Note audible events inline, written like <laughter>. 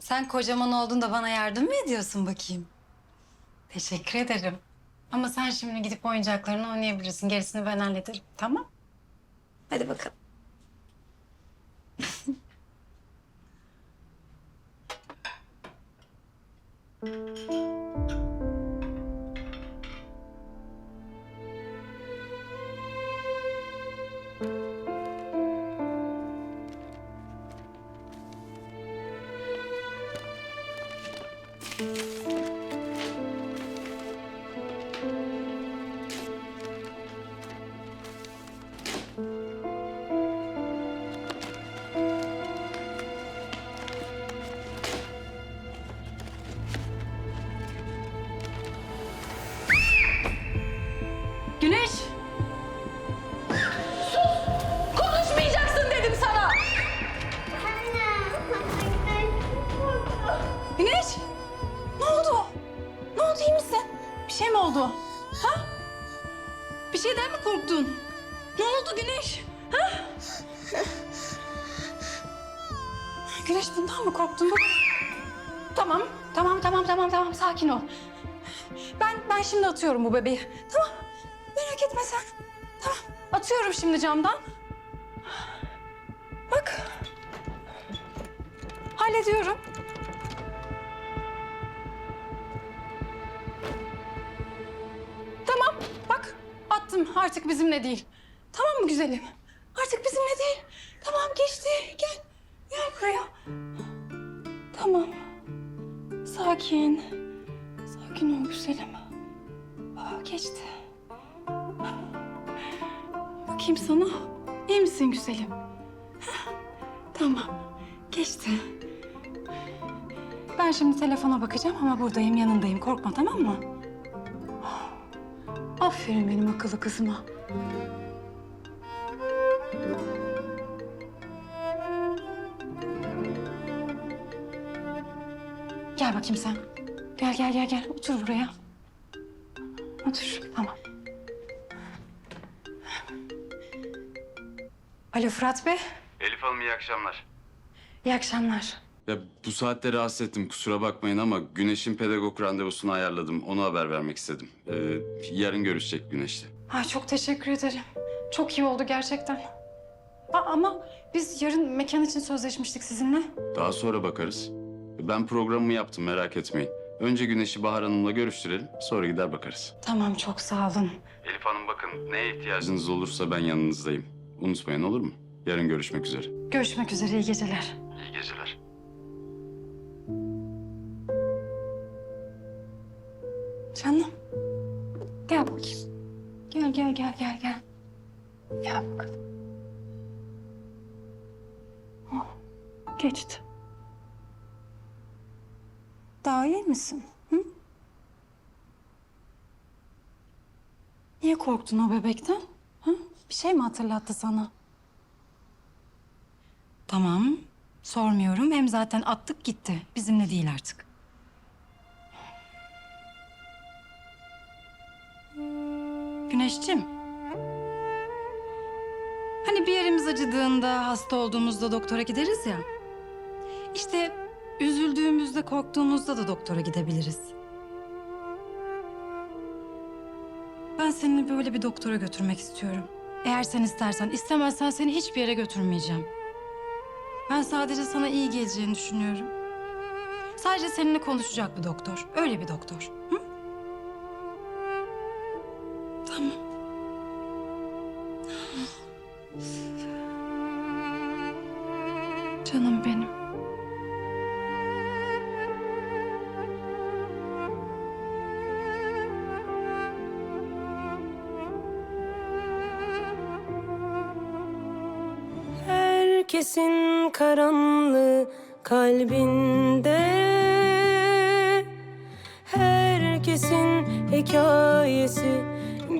Sen kocaman olduğunda bana yardım mı ediyorsun bakayım? Teşekkür ederim. Ama sen şimdi gidip oyuncaklarını oynayabilirsin. Gerisini ben hallederim. Tamam? Hadi bakalım. <laughs> Bir şey mi oldu? Ha? Bir şeyden mi korktun? Ne oldu Güneş? Ha? Güneş bundan mı korktun? Tamam, tamam, tamam, tamam, tamam. Sakin ol. Ben, ben şimdi atıyorum bu bebeği. Tamam, merak etme sen. Tamam, atıyorum şimdi camdan. Bak. Hallediyorum. Attım. Artık bizimle değil. Tamam mı güzelim? Artık bizimle değil. Tamam geçti. Gel, gel buraya. Tamam. Sakin. Sakin ol güzelim. Aa, geçti. Bakayım sana. İyi misin güzelim? Tamam. Geçti. Ben şimdi telefona bakacağım ama buradayım, yanındayım. Korkma tamam mı? Aferin benim akıllı kızıma. Gel bakayım sen. Gel gel gel gel. Otur buraya. Otur. Tamam. Alo Fırat Bey. Elif Hanım iyi akşamlar. İyi akşamlar. Ya bu saatte rahatsız ettim kusura bakmayın ama Güneş'in pedagog randevusunu ayarladım. Onu haber vermek istedim. Ee, yarın görüşecek Güneş'le. Ay çok teşekkür ederim. Çok iyi oldu gerçekten. Aa, ama biz yarın mekan için sözleşmiştik sizinle. Daha sonra bakarız. Ben programımı yaptım merak etmeyin. Önce Güneş'i Bahar Hanım'la görüştürelim sonra gider bakarız. Tamam çok sağ olun. Elif Hanım bakın neye ihtiyacınız olursa ben yanınızdayım. Unutmayın olur mu? Yarın görüşmek üzere. Görüşmek üzere iyi geceler. İyi geceler. Canım. Gel bakayım. Gel gel gel gel gel. Gel bakalım. Oh, geçti. Daha iyi misin? Hı? Niye korktun o bebekten? Hı? Bir şey mi hatırlattı sana? Tamam. Sormuyorum. Hem zaten attık gitti. Bizimle değil artık. Güneşçim. Hani bir yerimiz acıdığında, hasta olduğumuzda doktora gideriz ya. İşte üzüldüğümüzde, korktuğumuzda da doktora gidebiliriz. Ben seni böyle bir doktora götürmek istiyorum. Eğer sen istersen, istemezsen seni hiçbir yere götürmeyeceğim. Ben sadece sana iyi geleceğini düşünüyorum. Sadece seninle konuşacak bir doktor. Öyle bir doktor. Tamam. Canım benim. Herkesin karanlığı kalbinde Herkesin hikayesi